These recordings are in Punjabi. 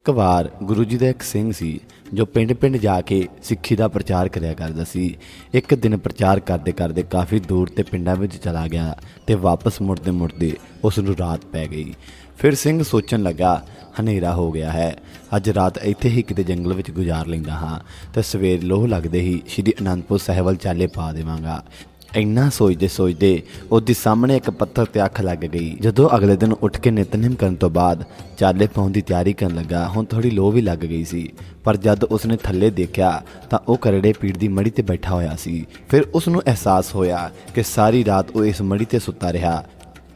ਇੱਕ ਵਾਰ ਗੁਰੂ ਜੀ ਦਾ ਇੱਕ ਸਿੰਘ ਸੀ, ਜੋ ਪਿੰਡ-ਪਿੰਡ ਜਾ ਕੇ ਸਿੱਖੀ ਦਾ ਪ੍ਰਚਾਰ ਕਰਿਆ ਕਰਦਾ ਸੀ। ਇੱਕ ਦਿਨ ਪ੍ਰਚਾਰ ਕਰਦੇ ਕਰਦੇ ਕਾਫੀ ਦੂਰ ਤੇ ਪਿੰਡਾਂ ਵਿੱਚ ਚਲਾ ਗਿਆ ਤੇ ਵਾਪਸ ਮੁੜਦੇ ਮੁੜਦੇ ਉਸ ਨੂੰ ਰਾਤ ਪੈ ਗਈ। ਫਿਰ ਸਿੰਘ ਸੋਚਣ ਲੱਗਾ, ਹਨੇਰਾ ਹੋ ਗਿਆ ਹੈ। ਅੱਜ ਰਾਤ ਇੱਥੇ ਹੀ ਕਿਤੇ ਜੰਗਲ ਵਿੱਚ ਗੁਜ਼ਾਰ ਲੈਂਦਾ ਹਾਂ ਤੇ ਸਵੇਰ ਲੋਹ ਲੱਗਦੇ ਹੀ ਸ਼੍ਰੀ ਅਨੰਦਪੁਰ ਸਾਹਿਬ ਵੱਲ ਚਾਲੇ ਪਾ ਦੇਵਾਂਗਾ। ਇੰਨਾ ਸੋਚਦੇ ਸੋਚਦੇ ਉਹਦੇ ਸਾਹਮਣੇ ਇੱਕ ਪੱਥਰ ਤੇ ਅੱਖ ਲੱਗ ਗਈ। ਜਦੋਂ ਅਗਲੇ ਦਿਨ ਉੱਠ ਕੇ ਨਿਤਨੇਮ ਕਰਨ ਤੋਂ ਬਾਅਦ ਚਾਲੇ ਪਾਉਣ ਦੀ ਤਿਆਰੀ ਕਰਨ ਲੱਗਾ, ਹੁਣ ਥੋੜੀ ਲੋ ਵੀ ਲੱਗ ਗਈ ਸੀ। ਪਰ ਜਦ ਉਸਨੇ ਥੱਲੇ ਦੇਖਿਆ ਤਾਂ ਉਹ ਕਰੜੇ ਪੀੜ ਦੀ ਮੜੀ ਤੇ ਬੈਠਾ ਹੋਇਆ ਸੀ। ਫਿਰ ਉਸ ਨੂੰ ਅਹਿਸਾਸ ਹੋਇਆ ਕਿ ਸਾਰੀ ਰਾਤ ਉਹ ਇਸ ਮੜੀ ਤੇ ਸੁੱਤਾ ਰਿਹਾ।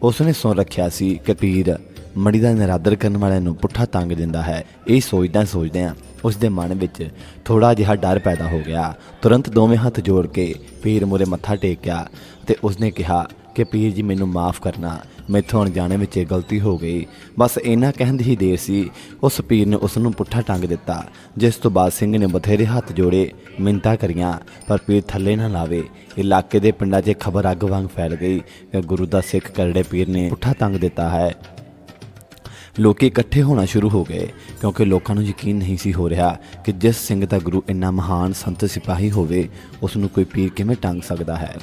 ਉਸਨੇ ਸੁਣ ਰੱਖਿਆ ਸੀ ਕਿ ਪੀਰ ਮੜੀ ਦਾ ਨਿਰਾਦਰ ਕਰਨ ਵਾਲਿਆਂ ਨੂੰ ਪੁੱਠਾ ਤੰਗ ਦਿੰਦਾ ਹੈ। ਇਹ ਸੋਚਦਾ ਸੋਚਦਿਆਂ ਉਸ ਦੇ ਮਨ ਵਿੱਚ ਥੋੜਾ ਜਿਹਾ ਡਰ ਪੈਦਾ ਹੋ ਗਿਆ। ਤੁਰੰਤ ਦੋਵੇਂ ਹੱਥ ਜੋੜ ਕੇ ਪੀਰ ਮੁਰੇ ਮੱਥਾ ਟੇਕਿਆ ਤੇ ਉਸਨੇ ਕਿਹਾ ਕਿ, ਪੀਰ ਜੀ, ਮੈਨੂੰ ਮਾਫ ਕਰਨਾ। ਮੈਥੋਂ ਅਣਜਾਣੇ ਵਿੱਚ ਇਹ ਗਲਤੀ ਹੋ ਗਈ। ਬਸ ਇੰਨਾ ਕਹਿਣ ਦੀ ਹੀ ਦੇਰ ਸੀ। ਉਸ ਪੀਰ ਨੇ ਉਸ ਨੂੰ ਪੁੱਠਾ ਟੰਗ ਦਿੱਤਾ, ਜਿਸ ਤੋਂ ਬਾਅਦ ਸਿੰਘ ਨੇ ਬਥੇਰੇ ਹੱਥ ਜੋੜੇ ਮਿੰਤਾ ਕਰੀਆਂ, ਪਰ ਪੀਰ ਥੱਲੇ ਨਾ ਲਾਵੇ। ਇਲਾਕੇ ਦੇ ਪਿੰਡਾਂ 'ਚ ਖਬਰ ਅੱਗ ਵਾਂਗ ਫੈਲ ਗਈ ਕਿ ਗੁਰੂ ਦਾ ਸਿੱਖ ਕਰੜੇ ਪੀਰ ਨੇ ਪੁੱਠਾ ਤੰਗ ਦਿੱਤਾ ਹੈ। ਲੋਕੀ ਇਕੱਠੇ ਹੋਣਾ ਸ਼ੁਰੂ ਹੋ ਗਏ, ਕਿਉਂਕਿ ਲੋਕਾਂ ਨੂੰ ਯਕੀਨ ਨਹੀਂ ਸੀ ਹੋ ਰਿਹਾ ਕਿ ਜਿਸ ਸਿੰਘ ਦਾ ਗੁਰੂ ਇੰਨਾ ਮਹਾਨ ਸੰਤ ਸਿਪਾਹੀ ਹੋਵੇ ਉਸ ਨੂੰ ਕੋਈ ਪੀਰ ਕਿਵੇਂ ਟੰਗ ਸਕਦਾ ਹੈ।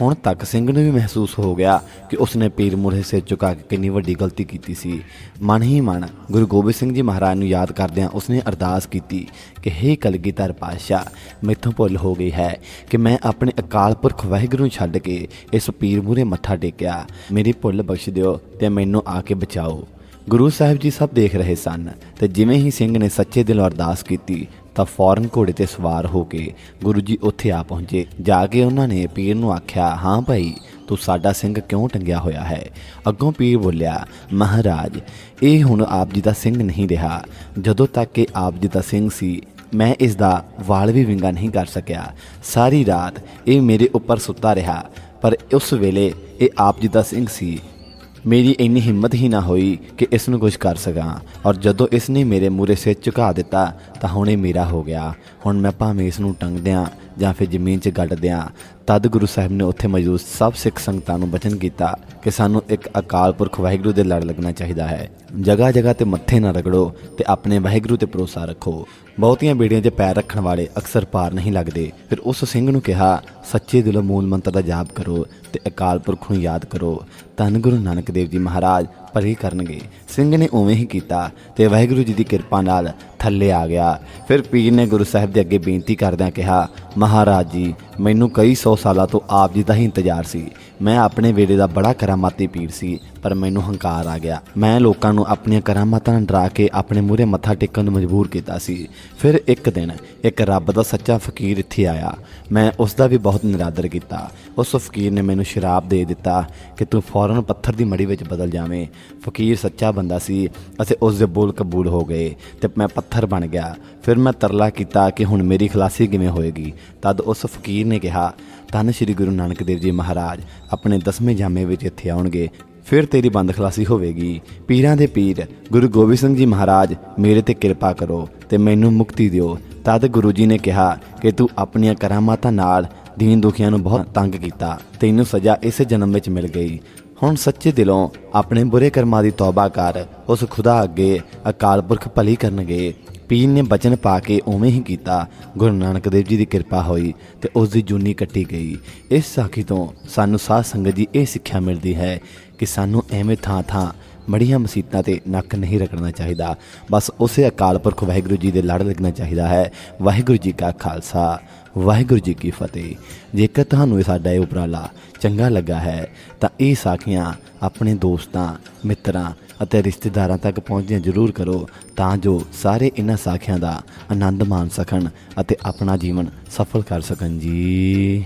ਹੁਣ ਤੱਕ ਸਿੰਘ ਨੂੰ ਵੀ ਮਹਿਸੂਸ ਹੋ ਗਿਆ ਕਿ ਉਸਨੇ ਪੀਰ ਮੁਰੇ ਸਿਰ ਝੁਕਾ ਕੇ ਕਿੰਨੀ ਵੱਡੀ ਗਲਤੀ ਕੀਤੀ ਸੀ। ਮਨ ਹੀ ਮਨ, ਗੁਰੂ ਗੋਬਿੰਦ ਸਿੰਘ ਜੀ ਮਹਾਰਾਜ ਨੂੰ ਯਾਦ ਕਰਦਿਆਂ ਉਸਨੇ ਅਰਦਾਸ ਕੀਤੀ ਕਿ, ਹੇ ਕਲਗੀਧਰ ਪਾਤਸ਼ਾਹ, ਮੈਥੋਂ ਭੁੱਲ ਹੋ ਗਈ ਹੈ ਕਿ ਮੈਂ ਆਪਣੇ ਅਕਾਲ ਪੁਰਖ ਵਾਹਿਗੁਰੂ ਨੂੰ ਛੱਡ ਕੇ ਇਸ ਪੀਰ ਮੂਰੇ ਮੱਥਾ ਟੇਕਿਆ। ਮੇਰੀ ਭੁੱਲ ਬਖਸ਼ ਦਿਓ ਤੇ ਮੈਨੂੰ ਆ ਕੇ ਬਚਾਓ। ਗੁਰੂ ਸਾਹਿਬ ਜੀ ਸਭ ਦੇਖ ਰਹੇ ਸਨ ਤੇ ਜਿਵੇਂ ਹੀ ਸਿੰਘ ਨੇ ਸੱਚੇ ਦਿਲੋਂ ਅਰਦਾਸ ਕੀਤੀ ਤਾਂ ਫੌਰਨ ਘੋੜੇ ਤੇ ਸਵਾਰ ਹੋ ਕੇ ਗੁਰੂ ਜੀ ਉੱਥੇ ਆ ਪਹੁੰਚੇ। ਜਾ ਕੇ ਉਹਨਾਂ ਨੇ ਪੀਰ ਨੂੰ ਆਖਿਆ, ਹਾਂ ਭਾਈ, ਤੂੰ ਸਾਡਾ ਸਿੰਘ ਕਿਉਂ ਟੰਗਿਆ ਹੋਇਆ ਹੈ? ਅੱਗੋਂ ਪੀਰ ਬੋਲਿਆ, ਮਹਾਰਾਜ, ਇਹ ਹੁਣ ਆਪ ਜੀ ਦਾ ਸਿੰਘ ਨਹੀਂ ਰਿਹਾ। ਜਦੋਂ ਤੱਕ ਇਹ ਆਪ ਜੀ ਦਾ ਸਿੰਘ ਸੀ, ਮੈਂ ਇਸ ਦਾ ਵਾਲ ਵੀ ਵਿੰਗਾ ਨਹੀਂ ਕਰ ਸਕਿਆ। ਸਾਰੀ ਰਾਤ ਇਹ ਮੇਰੇ ਉੱਪਰ ਸੁੱਤਾ ਰਿਹਾ, ਪਰ ਉਸ ਵੇਲੇ ਇਹ ਆਪ ਜੀ ਦਾ ਸਿੰਘ ਸੀ ਮੇਰੀ ਇੰਨੀ ਹਿੰਮਤ ਹੀ ਨਾ ਹੋਈ ਕਿ ਇਸ ਨੂੰ ਕੁਝ ਕਰ ਸਕਾਂ। ਔਰ ਜਦੋਂ ਇਸ ਨੇ ਮੇਰੇ ਮੂਰੇ ਸਿਰ ਝੁਕਾ ਦਿੱਤਾ, ਤਾਂ ਹੁਣ ਇਹ ਮੇਰਾ ਹੋ ਗਿਆ। ਹੁਣ ਮੈਂ ਭਾਵੇਂ ਇਸ ਨੂੰ ਟੰਗ ਦਿਆਂ ਜਾਂ ਫਿਰ ਜ਼ਮੀਨ 'ਚ ਗੱਡ ਦਿਆਂ। ਤਦ ਗੁਰੂ ਸਾਹਿਬ ਨੇ ਉੱਥੇ ਮੌਜੂਦ ਸਭ ਸਿੱਖ ਸੰਗਤਾਂ ਨੂੰ ਬਚਨ ਕੀਤਾ ਕਿ ਸਾਨੂੰ ਇੱਕ ਅਕਾਲ ਪੁਰਖ ਵਾਹਿਗੁਰੂ ਦੇ ਲੜ ਲੱਗਣਾ ਚਾਹੀਦਾ ਹੈ। ਜਗ੍ਹਾ ਜਗ੍ਹਾ ਤੇ ਮੱਥੇ ਨਾ ਰਗੜੋ ਤੇ ਆਪਣੇ ਵਾਹਿਗੁਰੂ ਤੇ ਭਰੋਸਾ ਰੱਖੋ। ਬਹੁਤੀਆਂ ਬੇੜੀਆਂ 'ਚ ਪੈਰ ਰੱਖਣ ਵਾਲੇ ਅਕਸਰ ਪਾਰ ਨਹੀਂ ਲੱਗਦੇ। ਫਿਰ ਉਸ ਸਿੰਘ ਨੂੰ ਕਿਹਾ, ਸੱਚੇ ਦਿਲੋਂ ਮੂਲ ਮੰਤਰ ਦਾ ਜਾਪ ਕਰੋ ਤੇ ਅਕਾਲ ਪੁਰਖ ਨੂੰ ਯਾਦ ਕਰੋ। ਧੰਨ ਗੁਰੂ ਨਾਨਕ ਦੇਵ ਜੀ ਮਹਾਰਾਜ ਭਰੀ ਕਰਨਗੇ। ਸਿੰਘ ਨੇ ਉਵੇਂ ਹੀ ਕੀਤਾ ਤੇ ਵਾਹਿਗੁਰੂ ਜੀ ਦੀ ਕਿਰਪਾ ਨਾਲ ਥੱਲੇ ਆ ਗਿਆ। ਫਿਰ ਪੀਰ ਨੇ ਗੁਰੂ ਸਾਹਿਬ ਦੇ ਅੱਗੇ ਬੇਨਤੀ ਕਰਦਿਆਂ ਕਿਹਾ, ਮਹਾਰਾਜ ਜੀ ਮੈਨੂੰ ਕਈ ਸੌ ਸਾਲਾਂ ਤੋਂ ਆਪ ਜੀ ਦਾ ਹੀ ਇੰਤਜ਼ਾਰ ਸੀ। ਮੈਂ ਆਪਣੇ ਵੇਲੇ ਦਾ ਬੜਾ ਕਰਾਮਾਤੀ ਪੀਰ ਸੀ, ਪਰ ਮੈਨੂੰ ਹੰਕਾਰ ਆ ਗਿਆ। ਮੈਂ ਲੋਕਾਂ ਨੂੰ ਆਪਣੀਆਂ ਕਰਾਮਾਤਾਂ ਨਾਲ ਡਰਾ ਕੇ ਆਪਣੇ ਮੂਹਰੇ ਮੱਥਾ ਟੇਕਣ ਨੂੰ ਮਜਬੂਰ ਕੀਤਾ ਸੀ। ਫਿਰ ਇੱਕ ਦਿਨ ਇੱਕ ਰੱਬ ਦਾ ਸੱਚਾ ਫਕੀਰ ਇੱਥੇ ਆਇਆ। ਮੈਂ ਉਸ ਦਾ ਵੀ ਬਹੁਤ ਨਿਰਾਦਰ ਕੀਤਾ। ਉਸ ਫਕੀਰ ਨੇ ਮੈਨੂੰ ਸ਼ਰਾਬ ਦੇ ਦਿੱਤਾ ਕਿ ਤੂੰ ਫੌਰਨ ਪੱਥਰ ਦੀ ਮੜੀ ਵਿੱਚ ਬਦਲ ਜਾਵੇਂ। ਫਕੀਰ ਸੱਚਾ ਬੰਦਾ ਸੀ ਅਤੇ ਉਸ ਦੇ ਬੋਲ ਕਬੂਲ ਹੋ ਗਏ ਤੇ ਮੈਂ ਪੱਥਰ ਬਣ ਗਿਆ। ਫਿਰ ਮੈਂ ਤਰਲਾ ਕੀਤਾ ਕਿ ਹੁਣ ਮੇਰੀ ਖਲਾਸੀ ਕਿਵੇਂ ਹੋਏਗੀ। ਤਦ ਉਸ ਫਕੀਰ ਨੇ ਕਿਹਾ, ਧੰਨ ਸ਼੍ਰੀ ਗੁਰੂ ਨਾਨਕ ਦੇਵ ਜੀ ਮਹਾਰਾਜ, ਆਪਣੇ ਦਸਵੇਂ ਜਾਮੇ ਵਿੱਚ ਇੱਥੇ ਆਉਣਗੇ। ਫਿਰ ਤੇਰੀ ਬੰਦ ਖਲਾਸੀ ਹੋਵੇਗੀ। ਪੀਰਾਂ ਦੇ ਪੀਰ, ਗੁਰੂ ਗੋਬਿੰਦ ਸਿੰਘ ਜੀ ਮਹਾਰਾਜ, ਮੇਰੇ ਤੇ ਕਿਰਪਾ ਕਰੋ ਤੇ ਮੈਨੂੰ ਮੁਕਤੀ ਦਿਓ। ਤਦ ਗੁਰੂ ਜੀ ਨੇ ਕਿਹਾ ਕਿ ਤੂੰ ਆਪਣੀਆਂ ਕਰਾਮਾਤਾਂ ਨਾਲ ਦੀਨ ਦੁਖੀਆਂ ਨੂੰ ਬਹੁਤ ਤੰਗ ਕੀਤਾ। ਤੈਨੂੰ ਸਜ਼ਾ ਇਸ ਜਨਮ ਵਿੱਚ ਮਿਲ ਗਈ। ਹੁਣ ਸੱਚੇ ਦਿਲੋਂ ਆਪਣੇ ਬੁਰੇ ਕਰਮਾਂ ਦੀ ਤੌਬਾ ਕਰ, ਉਸ ਖੁਦਾ ਅੱਗੇ ਅਕਾਲ ਪੁਰਖ ਭਲੀ ਕਰਨਗੇ। ਪੀਰ ਨੇ ਬਚਨ ਪਾ ਕੇ ਉਵੇਂ ਹੀ ਕੀਤਾ। ਗੁਰੂ ਨਾਨਕ ਦੇਵ ਜੀ ਦੀ ਕਿਰਪਾ ਹੋਈ ਤੇ ਉਸ ਦੀ ਜੂਨੀ ਕੱਟੀ ਗਈ। ਇਸ ਸਾਖੀ ਤੋਂ ਸਾਨੂੰ ਸਾਧ ਸੰਗਤ ਦੀ ਇਹ ਸਿੱਖਿਆ ਮਿਲਦੀ ਹੈ ਕਿ ਸਾਨੂੰ ਐਵੇਂ ਥਾਂ ਥਾਂ ਮੜੀਆਂ ਮਸੀਤਾਂ ਤੇ ਨੱਕ ਨਹੀਂ ਰੱਖਣਾ ਚਾਹੀਦਾ। ਬਸ ਉਸੇ ਅਕਾਲ ਪੁਰਖ ਵਾਹਿਗੁਰੂ ਜੀ ਦੇ ਲੜ ਲੱਗਣਾ ਚਾਹੀਦਾ ਹੈ। ਵਾਹਿਗੁਰੂ ਜੀ ਕਾ ਖਾਲਸਾ, ਵਾਹਿਗੁਰੂ ਜੀ ਕੀ ਫਤਿਹ। ਜੇਕਰ ਤੁਹਾਨੂੰ ਇਹ ਸਾਡਾ ਇਹ ਉਪਰਾਲਾ ਚੰਗਾ ਲੱਗਾ ਹੈ, ਤਾਂ ਇਹ ਸਾਖੀਆਂ ਆਪਣੇ ਦੋਸਤਾਂ, ਮਿੱਤਰਾਂ ਅਤੇ ਰਿਸ਼ਤੇਦਾਰਾਂ ਤੱਕ ਪਹੁੰਚਦੀਆਂ ਜ਼ਰੂਰ ਕਰੋ, ਤਾਂ ਜੋ ਸਾਰੇ ਇਹਨਾਂ ਸਾਖੀਆਂ ਦਾ ਆਨੰਦ ਮਾਣ ਸਕਣ ਅਤੇ ਆਪਣਾ ਜੀਵਨ ਸਫਲ ਕਰ ਸਕਣ ਜੀ।